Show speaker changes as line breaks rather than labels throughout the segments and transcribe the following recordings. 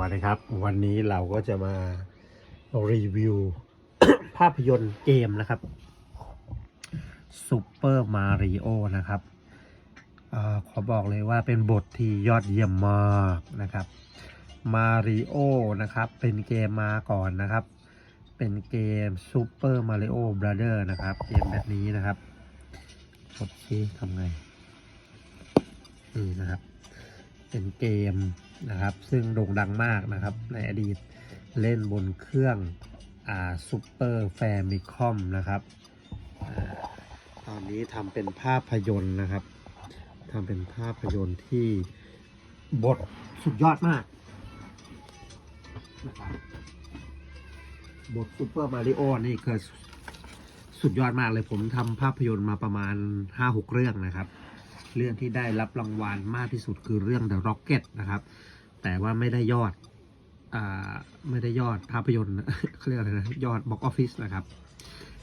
วัสดีครับ วันนี้เราก็จะมารีวิว ภาพยนตร์เกมนะครับ Super Mario นะครับอขอบอกเลยว่าเป็นบทที่ยอดเยี่ยมมากนะครับ Mario นะครับเป็นเกมมาก่อนนะครับ เป็นเกม Super Mario Brother นะครับ เกมแบบนี้นะครับกดชี้ทำไงนี่นะครับ เป็นเกม นะครับ ซึ่งโด่งดังมากนะครับ ในอดีตเล่นบนเครื่องอ่าซูเปอร์แฟมิคอมนะครับอตอนนี้ทำเป็นภาพยนตร์นะครับทำเป็นภาพยนตร์ที่บทสุดยอดมากนะครับบทซูเปอร์มาริโอนี่คือสุดยอดมากเลยผมทำภาพยนตร์มาประมาณ 5-6 เรื่องนะครับ เรื่องที่ได้รับรางวัลมากที่สุดคือเรื่อง The Rocket นะครับ แต่ว่าไม่ได้ยอดอ่าไม่ได้ยอดภาพยนตร์เขาเรียกอะไรนะ ยอด Box Office นะครับ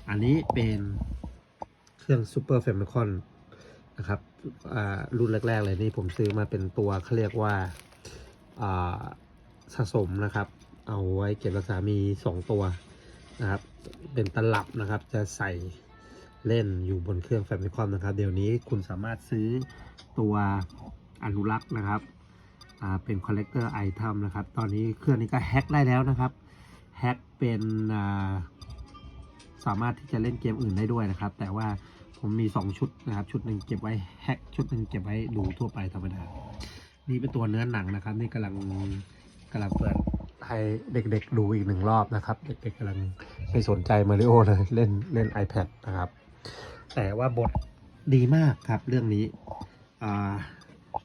อันนี้เป็นเครื่อง Super Famicom นนะครับอ่ารุ่นแรก ๆ เลยนี่ผมซื้อมาเป็นตัวเขาเรียกว่าอ่าสะสมนะครับ เอาไว้เก็บรักษามี 2 ตัวนะครับ เป็นตลับนะครับจะใส่เล่นอยู่บนเครื่อง Famicom นะครับ เดี๋ยวนี้คุณสามารถซื้อตัวอนุรักษ์นะครับ เป็น collector item นะครับ ตอนนี้เครื่องนี้ก็แฮ็กได้แล้วนะครับ แฮ็กเป็นสามารถที่จะเล่นเกมอื่นได้ด้วยนะครับ แต่ว่าผมมี 2 ชุดนะครับ ชุดหนึ่งเก็บไว้แฮ็กชุดหนึ่งเก็บไว้ดูทั่วไปธรรมดา นี่เป็นตัวเนื้อหนังนะครับ นี่กำลังกำลังเปิดให้เด็กๆดูอีกหนึ่งรอบนะครับ เด็กๆกำลังไม่สนใจมาริโอเลยเล่นเล่น iPad นะครับ แต่ว่าบทดีมากครับเรื่องนี้อ่า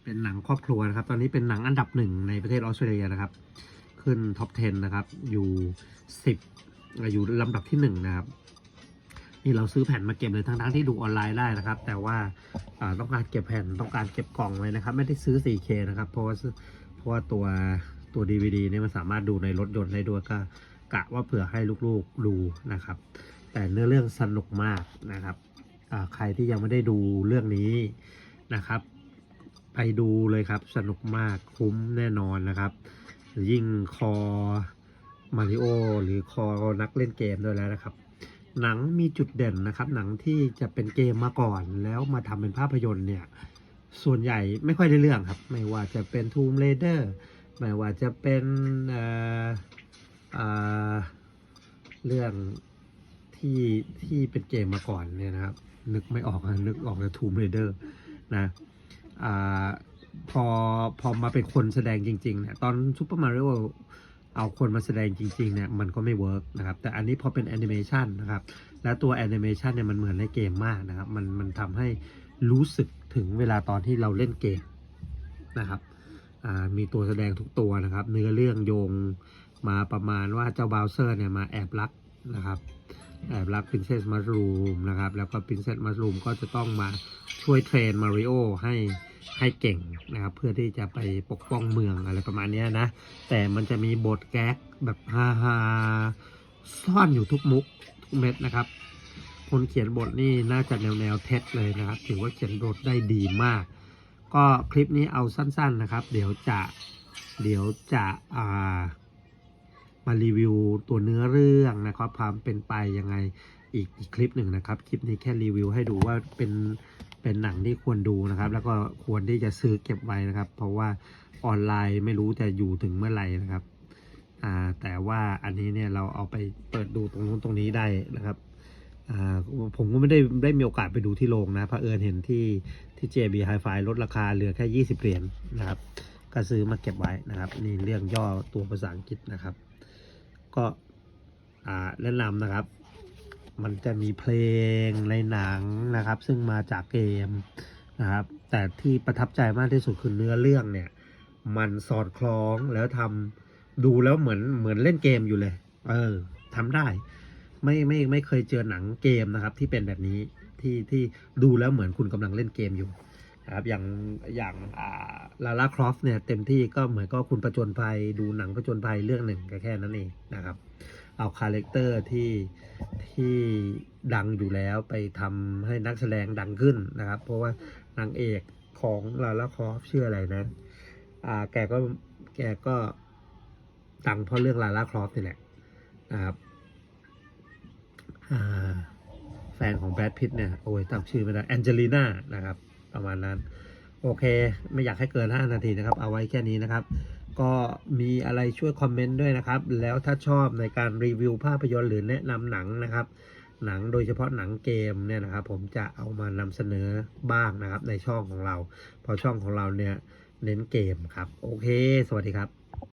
เป็นหนังครอบครัวนะครับ ตอนนี้เป็นหนังอันดับหนึ่งในประเทศออสเตรเลียนะครับ ขึ้นท็อป 10 นะครับ อยู่10อยู่ลำดับที่1นะครับ นี่เราซื้อแผ่นมาเก็บเลยทั้งๆที่ดูออนไลน์ได้นะครับ แต่ว่าต้องการเก็บแผ่นต้องการเก็บกล่องไว้นะครับ ไม่ได้ซื้อ 4K นะครับ เพราะว่าเพราะว่าตัวตัว DVD เนี่ยมันสามารถดูในรถยนต์ได้ด้วยก็กะว่าเผื่อให้ลูกๆดูนะครับ แต่เนื้อเรื่องสนุกมากนะครับใครที่ยังไม่ได้ดูเรื่องนี้นะครับ ไปดูเลยครับ สนุกมากคุ้มแน่นอนนะครับ ยิ่งคอมาริโอหรือคอนักเล่นเกมด้วยแล้วนะครับ หนังมีจุดเด่นนะครับ หนังที่จะเป็นเกมมาก่อนแล้วมาทำเป็นภาพยนตร์เนี่ย ส่วนใหญ่ไม่ค่อยได้เรื่องครับ ไม่ว่าจะเป็น Tomb Raider ไม่ว่าจะเป็นเอ่อเอ่อเรื่องที่ที่เป็นเกมมาก่อนเนี่ยนะครับ นึกไม่ออกอะนึกออกแต่ Tomb Raider นะ อ่าพอพอมาเป็นคนแสดงจริงๆเนี่ยตอนซูเปอร์มาริโอเอาคนมาแสดงจริงๆเนี่ยมันก็ไม่เวิร์กนะครับแต่อันนี้พอเป็นแอนิเมชันนะครับแล้วตัวแอนิเมชันเนี่ยมันเหมือนในเกมมากนะครับมันมันทำให้รู้สึกถึงเวลาตอนที่เราเล่นเกมนะครับมีตัวแสดงทุกตัวนะครับ เนื้อเรื่องโยงมาประมาณว่าเจ้าบาวเซอร์เนี่ยมาแอบรักนะครับ แอบรัก Princess Mushroom นะครับ แล้วก็ Princess Mushroom ก็จะต้องมาช่วยเทรนมาริโอให้ให้เก่งนะครับ เพื่อที่จะไปปกป้องเมืองอะไรประมาณนี้นะ แต่มันจะมีบทแก๊กแบบฮาฮาซ่อนอยู่ทุกมุกทุกเม็ดนะครับ คนเขียนบทนี่น่าจะแนวแนวเท็จเลยนะครับ ถือว่าเขียนบทได้ดีมาก ก็คลิปนี้เอาสั้น ๆนะครับ เดี๋ยวจะเดี๋ยวจะอ่า มารีวิวตัวเนื้อเรื่องนะครับความเป็นไปยังไงอีกอีกคลิปหนึ่งนะครับ คลิปนี้แค่รีวิวให้ดูว่าเป็นเป็นหนังที่ควรดูนะครับ แล้วก็ควรที่จะซื้อเก็บไว้นะครับ เพราะว่าออนไลน์ไม่รู้จะอยู่ถึงเมื่อไหร่นะครับอ่าแต่ว่าอันนี้เนี่ยเราเอาไปเปิดดูตรงนู้นตรงนี้ได้นะครับอ่าผมก็ไม่ได้ได้มีโอกาสไปดูที่โรงนะเผอิญเห็นที่ที่ JB Hi-Fi ลดราคาเหลือแค่ 20 เหรียญนะครับ ก็ซื้อมาเก็บไว้นะครับ นี่เรื่องย่อตัวภาษาอังกฤษนะครับ ก็อ่าแนะนำนะครับ มันจะมีเพลงในหนังนะครับ ซึ่งมาจากเกมนะครับ แต่ที่ประทับใจมากที่สุดคือเนื้อเรื่องเนี่ย มันสอดคล้องแล้วทำดูแล้วเหมือนเหมือนเล่นเกมอยู่เลย เออทำได้ ไม่ไม่ไม่เคยเจอหนังเกมนะครับ ที่เป็นแบบนี้ที่ที่ดูแล้วเหมือนคุณกำลังเล่นเกมอยู่ นะครับอย่างอย่างลาลาครอฟเนี่ยเต็มที่ก็เหมือนก็คุณประจนภัยดูหนังประจนภัยเรื่องหนึ่งก็แค่นั้นเองนะครับ เอาคาแรคเตอร์ที่ที่ดังอยู่แล้วไปทำให้นักแสดงดังขึ้นนะครับ เพราะว่านางเอกของลาลาครอฟชื่ออะไรนะอ่าแกก็แกก็ดังเพราะเรื่องลาลาครอฟนี่แหละนะครับแฟนของแบรดพิตเนี่ยโอ้ยจำชื่อไม่ได้แองเจลีน่านะครับ ประมาณนั้น โอเค ไม่อยากให้เกิน 5 นาทีนะครับ เอาไว้แค่นี้นะครับ ก็มีอะไรช่วยคอมเมนต์ด้วยนะครับ แล้วถ้าชอบในการรีวิวภาพยนตร์หรือแนะนำหนังนะครับ หนังโดยเฉพาะหนังเกมเนี่ยนะครับ ผมจะเอามานำเสนอบ้างนะครับในช่องของเราเพราะช่องของเราเนี่ยเน้นเกมครับ โอเค สวัสดีครับ